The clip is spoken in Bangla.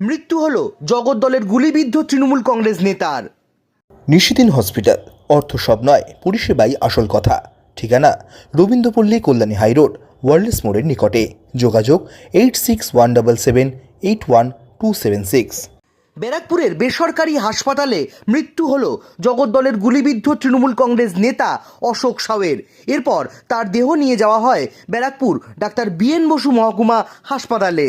মৃত্যু হলো জগদ্দলের গুলিবিদ্ধ তৃণমূল কংগ্রেস নেতার। নিশিদিন হসপিটাল অর্থ সব নয় পরিষেবাই আসল কথা। ঠিকানা রবীন্দ্রপল্লী কল্যাণী হাইরোড ওয়ার্ল্ডস মোড়ের নিকটে। যোগাযোগ eight six one double seven eight one two seven six. ব্যারাকপুরের বেসরকারি হাসপাতালে মৃত্যু হলো জগদ্দলের গুলিবিদ্ধ তৃণমূল কংগ্রেস নেতা অশোক সাউয়ের এরপর তার দেহ নিয়ে যাওয়া হয় ব্যারাকপুর ডাক্তার বিএন বসু মহকুমা হাসপাতালে।